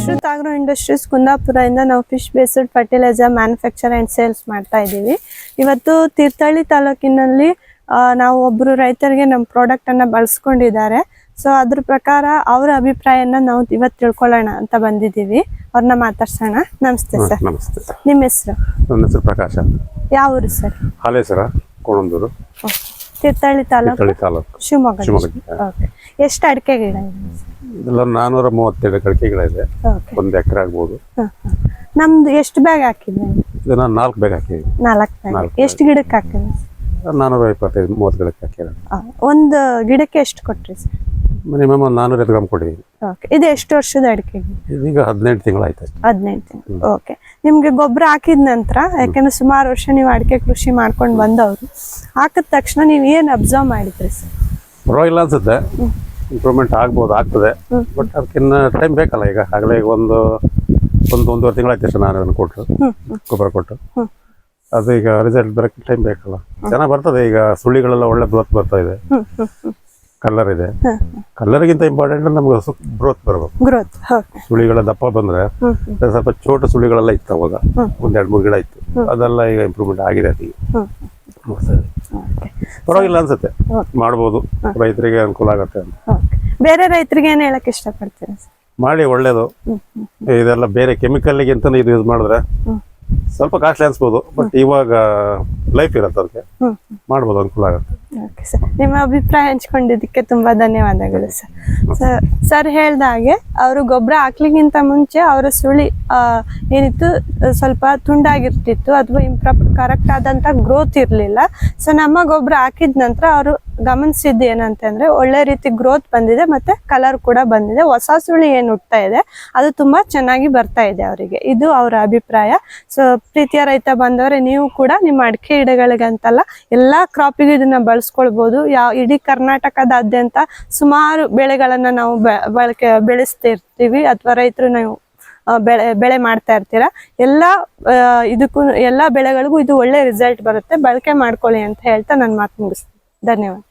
ವಿಶ್ರುತ್ agro industries ಕುಂದಾಪುರದಿಂದ ನಾವು fish based fertilizer manufacture and sales ಮಾಡ್ತಾ ಇದ್ದೀವಿ. ಇವತ್ತು ತೀರ್ಥಹಳ್ಳಿ ತಾಲೂಕಿನಲ್ಲಿ ನಾವು ಒಬ್ಬರು ರೈತರಿಗೆ ನಮ್ಮ ಪ್ರಾಡಕ್ಟನ್ನು ಬಳಸ್ಕೊಂಡಿದ್ದಾರೆ. ಸೊ ಅದ್ರ ಪ್ರಕಾರ ಅವರ ಅಭಿಪ್ರಾಯನ ನಾವು ಇವತ್ತು ತಿಳ್ಕೊಳ್ಳೋಣ ಅಂತ ಬಂದಿದ್ದೀವಿ. ಅವ್ರನ್ನ ಮಾತಾಡ್ಸೋಣ. ನಮಸ್ತೆ ಸರ್. ನಮಸ್ತೆ. ನಿಮ್ಮ ಹೆಸರು? ನನ್ನ ಹೆಸರು ಪ್ರಕಾಶ್ ಯಾವ ಊರು ಸರ್? ಹಾಲೇಸರ ಕೋಣಂದೂರು. ತೀರ್ಥಹಳ್ಳಿ ತಾಲೂಕು? ತೀರ್ಥಹಳ್ಳಿ ತಾಲೂಕು. ಶಿವಮೊಗ್ಗ ಶಿವಮೊಗ್ಗ. ಓಕೆ. ಎಷ್ಟು ಅಡಿಕೆ ಗಿಡ ಇದೆ ಇದೆಲ್ಲ ನಾನೂರ ಮೂವತ್ತೆರಡು ಕಡಿಕೆಗಳಿದೆ ಒಂದು ಎಕರೆ ಆಗ್ಬೋದು. ನಮ್ದು ಎಷ್ಟು ಬ್ಯಾಗ್ ಹಾಕಿದೆ ಇದು ನಾನು ನಾಲ್ಕು ಬ್ಯಾಗ್ ಹಾಕಿದ್ವಿ ನಾಲ್ಕು ಬ್ಯಾಗ್. ನಾಲ್ಕು ಎಷ್ಟು ಗಿಡಕ್ಕೆ ಹಾಕಿದೆ ನಾನ್ನೂರ ಇಪ್ಪತ್ತೈದು ಮೂವತ್ತು ಗಿಡಕ್ಕೆ ಹಾಕಿರೋದು. ಒಂದು ಗಿಡಕ್ಕೆ ಎಷ್ಟು ಕೊಟ್ರಿ ಸರ್? ಮಿನಿಮಮ್ ಒಂದು ನಾನ್ನೂರೈವತ್ತು ಗ್ರಾಮ್ ಕೊಟ್ಟಿದ್ದೀವಿ ಓಕೆ ಇದು ಎಷ್ಟು ವರ್ಷದ ಅಡಿಕೆ ಇದೀಗ ಹದಿನೆಂಟು ತಿಂಗಳಾಯ್ತು ಅಷ್ಟೇ. ಹದಿನೈದು ತಿಂಗಳು. ಓಕೆ ನಿಮ್ಗೆ ಗೊಬ್ಬರ ಹಾಕಿದ ನಂತರ ಯಾಕಂದ್ರೆ ಸುಮಾರು ವರ್ಷ ನೀವು ಅಡಿಕೆ ಕೃಷಿ ಮಾಡ್ಕೊಂಡು ಬಂದವರು ಹಾಕಿದ ತಕ್ಷಣ ನೀವು ಏನು ಅಬ್ಸರ್ವ್ ಮಾಡಿದ್ರಿ ಸರ್? ಪರವಾಗಿಲ್ಲ ಅನ್ಸುತ್ತೆ. ಇಂಪ್ರೂವ್ಮೆಂಟ್ ಆಗ್ಬೋದು ಆಗ್ತದೆ. ಬಟ್ ಅದಕ್ಕಿನ್ನ ಟೈಮ್ ಬೇಕಲ್ಲ ಈಗ. ಆಗಲೇ ಈಗ ಒಂದು ಒಂದು ಒಂದೂವರೆ ತಿಂಗಳಾಯ್ತು ಅಷ್ಟೇ ನಾನು ಅದನ್ನು ಕೊಟ್ಟು. ಗೊಬ್ಬರ ಕೊಟ್ಟು. ಅದು ಈಗ ರಿಸಲ್ಟ್ ಬರೋಕ್ಕೆ ಟೈಮ್ ಬೇಕಲ್ಲ. ಚೆನ್ನಾಗಿ ಬರ್ತದೆ ಈಗ ಸುಳ್ಳಿಗಳೆಲ್ಲ ಒಳ್ಳೆ ಬ್ರೋತ್ ಬರ್ತಾ ಇದೆ. ಕಲರ್ ಇದೆ. ಕಲರ್ಗಿಂತ ಇಂಪಾರ್ಟೆಂಟ್ ನಮ್ಗೆ ಗ್ರೋತ್ ಬರಬೇಕು. ಸುಳಿಗಳ ದಪ್ಪ ಬಂದ್ರೆ ಸ್ವಲ್ಪ ಚೋಟ ಸುಳಿಗಳೆಲ್ಲ ಇತ್ತು ಅವಾಗ. ಒಂದೆರಡು ಮೂರು ಗಿಡ ಇತ್ತು. ಅದೆಲ್ಲ ಈಗ ಇಂಪ್ರೂವ್ಮೆಂಟ್ ಆಗಿದೆ ಅದೀಗ. ಸರಿ. ಪರವಾಗಿಲ್ಲ ಅನ್ಸುತ್ತೆ. ಮಾಡ್ಬೋದು. ರೈತರಿಗೆ ಅನುಕೂಲ ಆಗುತ್ತೆ ಅಂತ. ಬೇರೆ ರೈತರಿಗೆ ಏನು ಹೇಳಕ್ಕೆ ಇಷ್ಟಪಡ್ತೀರಾ ಸರ್? ಮಾಡಿ ಒಳ್ಳೇದು. ಇದೆಲ್ಲ ಬೇರೆ ಕೆಮಿಕಲ್ಗಿಂತ ಇದು ಯೂಸ್ ಮಾಡಿದ್ರೆ ಸ್ವಲ್ಪ ಕಾಸ್ಟ್ಲಿ ಅನ್ಸ್ಬೋದು. ಬಟ್ ಇವಾಗ ಲೈಫ್ ಇರತ್ತೆ ಅದಕ್ಕೆ. ಮಾಡ್ಬೋದು ಅನುಕೂಲ ಆಗುತ್ತೆ. ಓಕೆ ಸರ್ ನಿಮ್ಮ ಅಭಿಪ್ರಾಯ ಹಂಚ್ಕೊಂಡಿದ್ದಕ್ಕೆ ತುಂಬಾ ಧನ್ಯವಾದಗಳು ಸರ್ ಸರ್ ಸರ್ ಹೇಳ್ದ ಹಾಗೆ, ಅವರು ಗೊಬ್ಬರ ಹಾಕ್ಲಿಕ್ಕಿಂತ ಮುಂಚೆ ಅವರ ಸುಳಿ ಏನಿತ್ತು, ಸ್ವಲ್ಪ ತುಂಡಾಗಿರ್ತಿತ್ತು ಅಥವಾ ಇಂಪ್ರ ಕರೆಕ್ಟ್ ಆದಂಥ ಗ್ರೋತ್ ಇರಲಿಲ್ಲ. ಸೊ ನಮ್ಮ ಗೊಬ್ಬರ ಹಾಕಿದ ನಂತರ ಅವರು ಗಮನಿಸಿದ್ದು ಏನಂತಂದ್ರೆ ಒಳ್ಳೆ ರೀತಿ ಗ್ರೋತ್ ಬಂದಿದೆ ಮತ್ತೆ ಕಲರ್ ಕೂಡ ಬಂದಿದೆ. ಹೊಸ ಸುಳಿ ಏನು ಹುಟ್ತಾ ಇದೆ, ಅದು ತುಂಬಾ ಚೆನ್ನಾಗಿ ಬರ್ತಾ ಇದೆ ಅವರಿಗೆ. ಇದು ಅವರ ಅಭಿಪ್ರಾಯ. ಸೊ ಪ್ರೀತಿಯ ರೈತ ಬಂದವರೇ, ನೀವು ಕೂಡ ನಿಮ್ಮ ಅಡಿಕೆ ಗಿಡಗಳಿಗಂತಲ್ಲ, ಎಲ್ಲಾ ಕ್ರಾಪಿಗೂ ಇದನ್ನ ಬಳಸ್ಕೊಳ್ಬಹುದು ಯಾವ ಇಡೀ ಕರ್ನಾಟಕದಾದ್ಯಂತ ಸುಮಾರು ಬೆಳೆಗಳನ್ನ ನಾವು ಬಳಕೆ ಬೆಳೆಸ್ತಾ ಇರ್ತೀವಿ ಅಥವಾ ರೈತರು ನಾವು ಬೆಳೆ ಬೆಳೆ ಮಾಡ್ತಾ ಇರ್ತೀರಾ. ಎಲ್ಲ ಇದಕ್ಕೂ, ಎಲ್ಲ ಬೆಳೆಗಳಿಗೂ ಇದು ಒಳ್ಳೆ ರಿಸಲ್ಟ್ ಬರುತ್ತೆ. ಬಳಕೆ ಮಾಡ್ಕೊಳ್ಳಿ ಅಂತ ಹೇಳ್ತಾ ನನ್ನ ಮಾತು ಮುಗಿಸ್ತೀನಿ. ಧನ್ಯವಾದ.